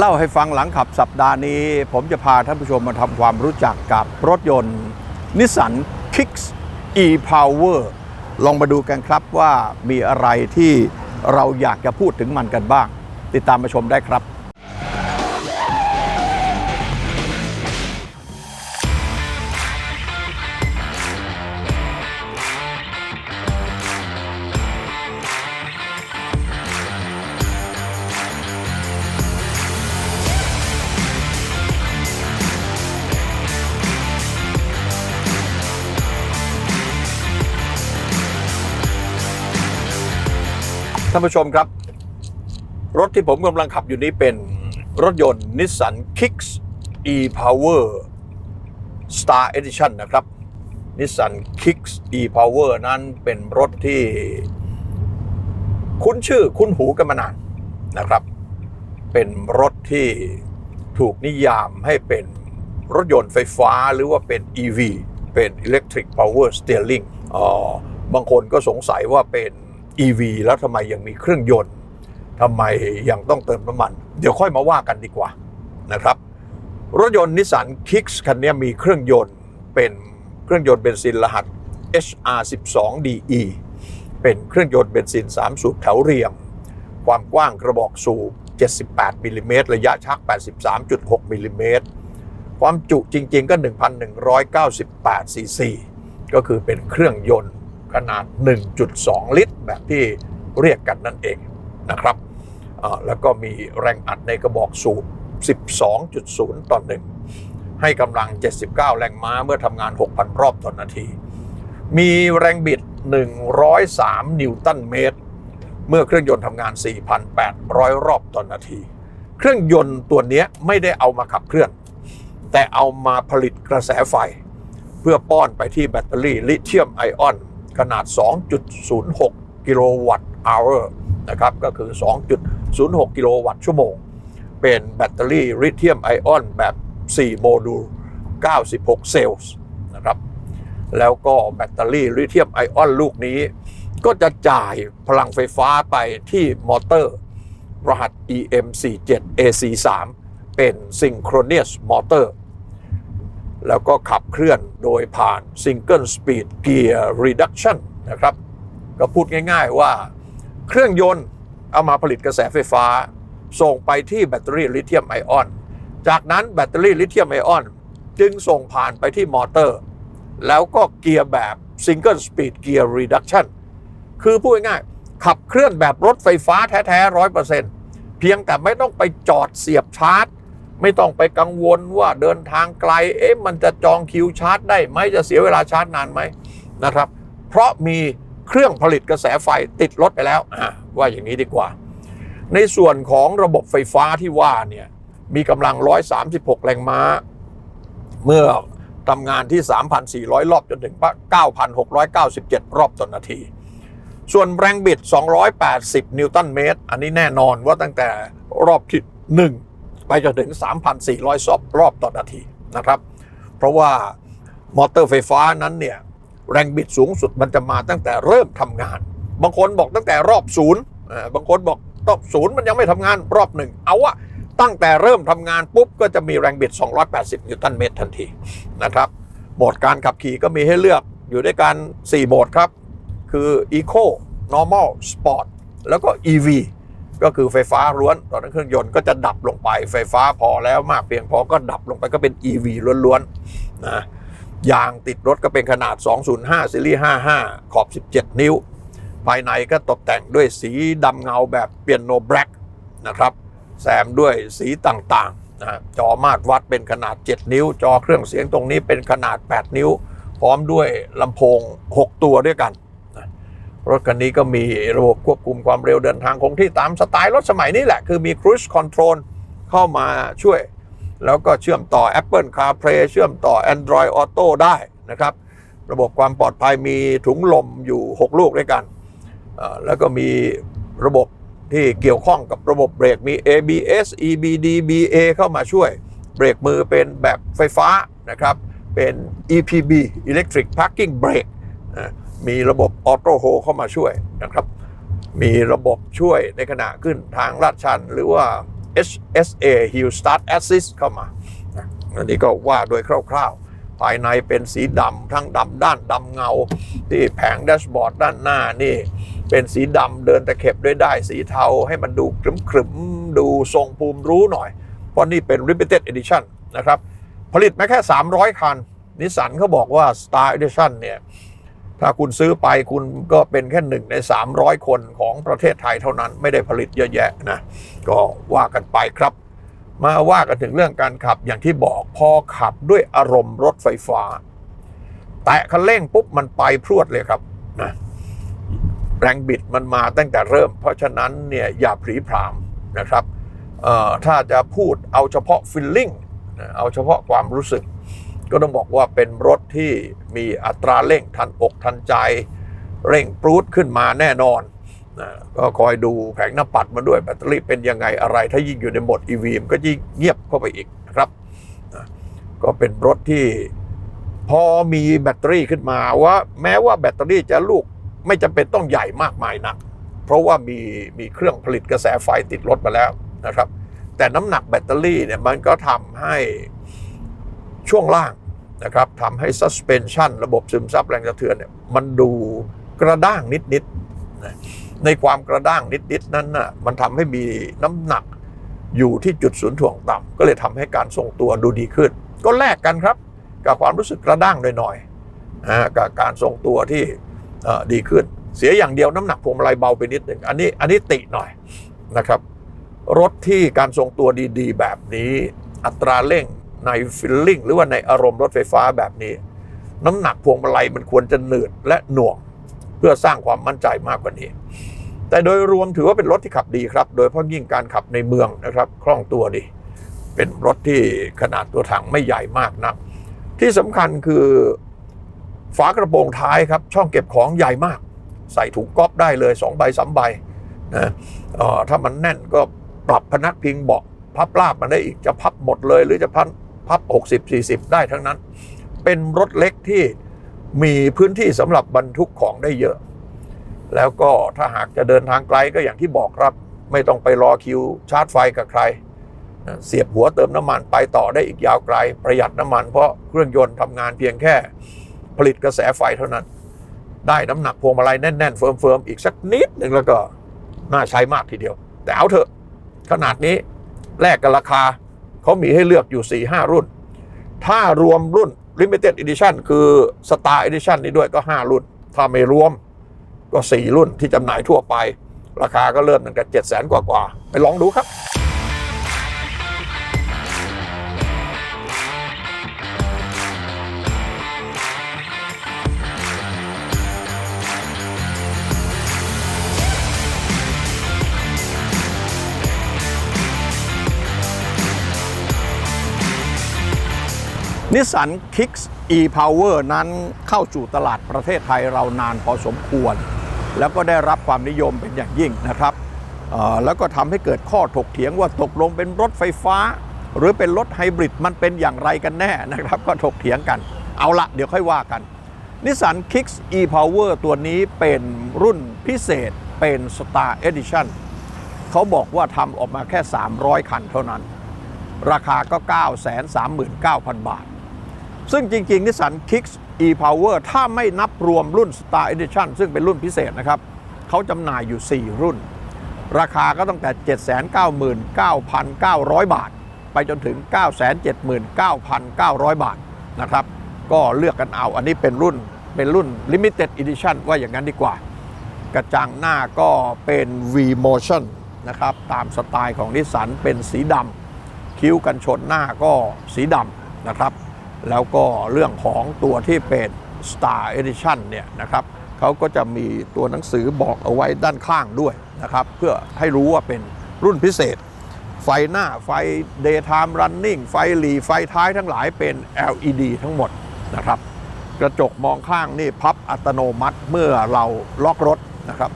เล่าให้ฟังหลังขับสัปดาห์นี้ ผมจะพาท่านผู้ชมมาทำความรู้จักกับรถยนต์นิสสัน Kicks e-Power ลองมาดูกันครับว่ามีอะไรที่เราอยากจะพูดถึงมันกันบ้าง ติดตามมาชมได้ครับ ท่านผู้ชมครับ รถที่ผมกำลังขับอยู่นี้เป็นรถยนต์ Nissan Kicks e-Power Star Edition นะครับ Nissan Kicks e-Power นั้นเป็นรถที่ คุ้นชื่อคุ้นหูกันมานานนะครับ เป็นรถที่ถูกนิยามให้เป็นรถยนต์ไฟฟ้าหรือว่าเป็น EV เป็น Electric Power Steering อ๋อบางคนก็สงสัยว่าเป็น EV แล้วทำไมยังมีเครื่องยนต์ทำไมยังต้องเติมน้ำมัน เดี๋ยวค่อยมาว่ากันดีกว่านะครับ รถยนต์นิสสัน Kicks คันนี้มีเครื่องยนต์เป็นเครื่องยนต์เบนซินรหัส HR12DE เป็นเครื่องยนต์เบนซิน 3 สูบแถวเรียง ความกว้างกระบอกสูบ 78มิลลิเมตรระยะชัก 83.6มิลลิเมตรความจุจริง ๆ ก็ 1,198ซีซีก็คือเป็นเครื่องยนต์ ขนาด 1.2 ลิตร แบบที่เรียกกันนั่นเองนะครับ แล้วก็มีแรงอัดในกระบอกสูบ 12.0 ต่อหนึ่งให้กำลัง 79 แรงม้าเมื่อทำงาน 6,000 รอบต่อนาที มีแรงบิด 103 นิวตันเมตร เมื่อเครื่องยนต์ทำงาน 4,800 รอบต่อนาที เครื่องยนต์ตัวนี้ไม่ได้เอามาขับเคลื่อน แต่เอามาผลิตกระแสไฟ เพื่อป้อนไปที่แบตเตอรี่ลิเธียมไอออน ขนาด 2.06 กิโลวัตต์อเวอร์นะครับก็คือ 2.06 กิโลวัตต์ชั่วโมง เป็นแบตเตอรี่ลิเธียมไอออนแบบ 4 โมดูล 96 เซลล์นะครับ แล้วก็แบตเตอรี่ลิเธียมไอออนลูกนี้ ก็จะจ่ายพลังไฟฟ้าไปที่มอเตอร์ รหัส EM47 AC3 เป็น Synchronous Motor แล้วก็ขับเคลื่อนโดยผ่าน Single Speed Gear Reduction นะครับ ก็พูดง่ายๆว่าเครื่องยนต์เอามาผลิตกระแสไฟฟ้า ส่งไปที่แบตเตอรี่ลิเธียมไอออน จากนั้นแบตเตอรี่ลิเธียมไอออน จึงส่งผ่านไปที่มอเตอร์ แล้วก็เกียร์แบบ Single Speed Gear Reduction คือพูดง่ายๆขับเคลื่อนแบบรถไฟฟ้าแท้ๆร้อยเปอร์เซ็นต์เพียงแต่ไม่ต้องไปจอดเสียบชาร์จ ไม่ต้องไปกังวลว่าเดินทางไกล เอ๊ะมันจะจองคิวชาร์จได้ไหมจะเสียเวลาชาร์จนานไหมนะครับ เพราะมีเครื่องผลิตกระแสไฟติดรถไปแล้วว่าอย่างนี้ดีกว่า ในส่วนของระบบไฟฟ้าที่ว่าเนี่ยมีกำลัง 136 แรงม้า เมื่อทำงานที่ 3,400 รอบจนถึง 9,697 รอบต่อนนาที ส่วนแรงบิด 280 นิวตันเมตร อันนี้แน่นอนว่าตั้งแต่รอบที่ 1 ไปจนถึง 3,400 ซอบรอบต่อนาทีนะครับ เพราะว่ามอเตอร์ไฟฟ้านั้นเนี่ยแรงบิดสูงสุดมันจะมาตั้งแต่เริ่มทำงาน บางคนบอกตั้งแต่รอบศูนย์อ่าบางคนบอกรอบศูนย์มันยังไม่ทำงานรอบหนึ่งเอาว่าตั้งแต่เริ่มทำงานปุ๊บก็จะมีแรงบิด 280 นิวตันเมตรทันทีนะครับโหมดการขับขี่ก็มีให้เลือกอยู่ด้วยกัน 4 โหมดครับ คือ Eco Normal Sport แล้วก็ EV ก็คือไฟฟ้าล้วนตอนนั้นเครื่องยนต์ก็จะดับลงไป ไฟฟ้าพอแล้วมากเพียงพอก็ดับลงไปก็เป็น EV ล้วนๆนะยางติดรถก็เป็นขนาด 205 ซีรีส์ 55 ขอบ 17 นิ้ว ภายในก็ตกแต่งด้วยสีดำเงาแบบเปียโนแบล็กนะครับ แซมด้วยสีต่างๆนะจอมาตรวัดเป็นขนาด 7 นิ้ว จอเครื่องเสียงตรงนี้เป็นขนาด 8 นิ้ว พร้อมด้วยลำโพง 6 ตัวด้วยกัน รถคันนี้ก็มีระบบควบคุมความเร็วเดินทางคงที่ตามสไตล์รถสมัยนี้แหละ คือมี Cruise Control เข้ามาช่วย แล้วก็เชื่อมต่อ Apple CarPlay เชื่อมต่อ Android Auto ได้นะครับ ระบบความปลอดภัยมีถุงลมอยู่ 6 ลูกด้วยกัน แล้วก็มีระบบที่เกี่ยวข้องกับระบบเบรกมี ABS EBD BA เข้ามาช่วย เบรกมือเป็นแบบไฟฟ้านะครับ เป็น EPB Electric Parking Brake นะ มีระบบ Auto Hold เข้ามาช่วยนะครับ มีระบบช่วยในขณะขึ้นทางลาดชัน หรือว่า HSA Hill Start Assist เข้ามานะอันนี้ก็ว่าโดยคร่าวๆ ภายในเป็นสีดำทั้งดำด้านดำเงา ที่แผงแดชบอร์ดด้านหน้านี่ เป็นสีดำเดินตะเข็บด้วยได้สีเทาให้มันดูครึมๆ ดูทรงภูมิรู้หน่อย เพราะนี่เป็น Limited Edition นะครับ ผลิตมาแค่ 300 คัน นิสสันเขาบอกว่า Star Edition เนี่ย ถ้าคุณซื้อไปคุณก็เป็นแค่หนึ่งใน 300 คนของประเทศไทยเท่านั้นไม่ได้ผลิตเยอะแยะนะก็ว่ากันไปครับ มาว่ากันถึงเรื่องการขับอย่างที่บอกพอขับด้วยอารมณ์รถไฟฟ้า แตะคันเร่งปุ๊บมันไปพรวดเลยครับนะแรงบิดมันมาตั้งแต่เริ่ม เพราะฉะนั้นเนี่ยอย่าผีพรามนะครับถ้าจะพูดเอาเฉพาะฟิลลิ่งเอาเฉพาะความรู้สึก ก็ต้องบอกว่าเป็นรถที่มีอัตราเร่งทันอกทันใจ เร่งปรูดขึ้นมาแน่นอนนะก็คอยดูแผงหน้าปัดมาด้วยแบตเตอรี่เป็นยังไงอะไร ถ้ายิ่งอยู่ในโหมด EV มันก็ยิ่งเงียบเข้าไปอีกนะครับนะก็เป็นรถที่พอมีแบตเตอรี่ขึ้นมาว่า แม้ว่าแบตเตอรี่จะลูกไม่จำเป็นต้องใหญ่มากมายนัก เพราะว่ามีมีเครื่องผลิตกระแสไฟติดรถมาแล้วนะครับ แต่น้ำหนักแบตเตอรี่เนี่ยมันก็ทำให้ ช่วงล่างนะครับทำให้ suspension ระบบซึมซับแรงกระเทือนเนี่ยมันดูกระด้างนิดๆนะในความกระด้างนิดๆนั้นน่ะมันทำให้มีน้ำหนักอยู่ที่จุดศูนย์ถ่วงต่ำก็เลยทำให้การทรงตัวดูดีขึ้น ก็แลกกันครับ กับความรู้สึกกระด้างหน่อยๆนะกับการทรงตัวที่ดีขึ้น เสียอย่างเดียวน้ำหนักพวงมาลัยเบาไปนิดหนึ่งอันนี้อันนี้ติหน่อยนะครับ รถที่การทรงตัวดีๆ แบบนี้อัตราเร่ง ในฟิลลิ่งหรือว่าในอารมณ์รถไฟฟ้าแบบนี้ น้ำหนักพวงมาลัยมันควรจะหนืดและหน่วง เพื่อสร้างความมั่นใจมากกว่านี้ แต่โดยรวมถือว่าเป็นรถที่ขับดีครับ โดยเฉพาะยิ่งการขับในเมืองนะครับคล่องตัวดี เป็นรถที่ขนาดตัวถังไม่ใหญ่มากนัก ที่สำคัญคือฝากระโปรงท้ายครับ ช่องเก็บของใหญ่มาก ใส่ถุงก๊อปได้เลย2ใบ3ใบนะถ้ามันแน่นก็ปรับพนักพิงเบาะพับลาบมันได้อีกจะพับหมดเลยหรือจะพับ พับ 60 40 ได้ทั้งนั้น เป็นรถเล็กที่มีพื้นที่สำหรับบรรทุกของได้เยอะ แล้วก็ถ้าหากจะเดินทางไกลก็อย่างที่บอกครับ ไม่ต้องไปรอคิวชาร์จไฟกับใคร เสียบหัวเติมน้ำมันไปต่อได้อีกยาวไกล ประหยัดน้ำมันเพราะเครื่องยนต์ทำงานเพียงแค่ผลิตกระแสไฟเท่านั้น ได้น้ำหนักพวงมาลัยแน่นๆ เฟิร์มๆ อีกสักนิดหนึ่งแล้วก็น่าใช้มากทีเดียว แต่เอาเถอะ ขนาดนี้แลกกันราคา เขามีให้เลือกอยู่ 4-5 รุ่น ถ้ารวมรุ่น Limited Edition คือ Star Edition นี้ด้วยก็ 5 รุ่น ถ้าไม่รวมก็ 4 รุ่นที่จำหน่ายทั่วไป ราคาก็เริ่มตั้งแต่7 0 0 0 0 0 กว่าๆไปลองดูครับ นิสสัน Kicks e-Power นั้นเข้าสู่ตลาดประเทศไทยเรานานพอสมควร แล้วก็ได้รับความนิยมเป็นอย่างยิ่งนะครับ แล้วก็ทำให้เกิดข้อถกเถียงว่าตกลงเป็นรถไฟฟ้า หรือเป็นรถไฮบริดมันเป็นอย่างไรกันแน่นะครับ ก็ถกเถียงกัน เอาละเดี๋ยวค่อยว่ากันนิสสัน Kicks e-Power ตัวนี้เป็นรุ่นพิเศษเป็น Star Edition เขาบอกว่าทำออกมาแค่ 300 คันเท่านั้น ราคาก็ 939,000 บาท ซึ่งจริงๆ นิสสัน Kicks e-Power ถ้าไม่นับรวมรุ่น Star Edition ซึ่งเป็นรุ่นพิเศษนะครับเขาจำหน่ายอยู่ 4 รุ่น ราคาก็ตั้งแต่ 799,900 บาท ไปจนถึง 979,900 บาทนะครับ ก็เลือกกันเอาอันนี้เป็นรุ่นเป็นรุ่น Limited Edition ว่าอย่างนั้นดีกว่า กระจังหน้าก็เป็น V Motion นะครับ ตามสไตล์ของนิสสันเป็นสีดำคิ้วกันชนหน้าก็สีดำนะครับ แล้วก็เรื่องของตัวที่เป็น Star Edition เนี่ยนะครับเขาก็จะมีตัวหนังสือบอกเอาไว้ด้านข้างด้วยนะครับ เพื่อให้รู้ว่าเป็นรุ่นพิเศษ ไฟหน้าไฟ daytime running ไฟหลีไฟท้ายทั้งหลายเป็น LED ทั้งหมดนะครับ กระจกมองข้างนี่พับอัตโนมัติเมื่อเราล็อกรถนะครับ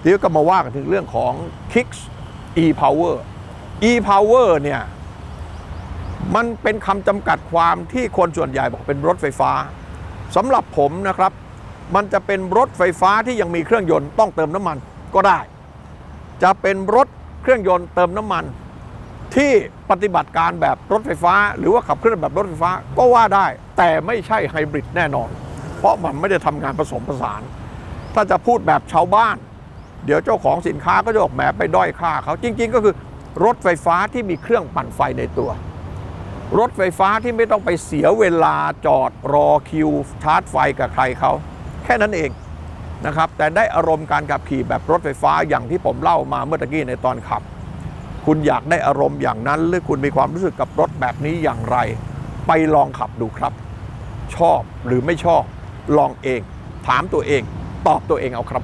ทีนี้ก็มาว่ากันถึงเรื่องของ Kicks e-Power e-Power เนี่ย มันเป็นคำจำกัดความที่คนส่วนใหญ่บอกเป็นรถไฟฟ้าสำหรับผมนะครับ มันจะเป็นรถไฟฟ้าที่ยังมีเครื่องยนต์ต้องเติมน้ำมันก็ได้ จะเป็นรถเครื่องยนต์เติมน้ำมัน ที่ปฏิบัติการแบบรถไฟฟ้า หรือว่าขับเคลื่อนแบบรถไฟฟ้าก็ว่าได้ แต่ไม่ใช่ไฮบริดแน่นอน เพราะมันไม่ได้ทำงานผสมผสาน ถ้าจะพูดแบบชาวบ้าน เดี๋ยวเจ้าของสินค้าก็จะออกแหมไปด้อยค่าเขาจริง ๆ ก็คือรถไฟฟ้าที่มีเครื่องปั่นไฟในตัว รถไฟฟ้าที่ไม่ต้องไปเสียเวลาจอดรอคิวชาร์จไฟกับใครเขา แค่นั้นเองนะครับ แต่ได้อารมณ์การขับขี่แบบรถไฟฟ้าอย่างที่ผมเล่ามาเมื่อตะกี้ในตอนขับ คุณอยากได้อารมณ์อย่างนั้น หรือคุณมีความรู้สึกกับรถแบบนี้อย่างไร ไปลองขับดูครับ ชอบหรือไม่ชอบลองเอง ถามตัวเอง ตอบตัวเองเอาครับ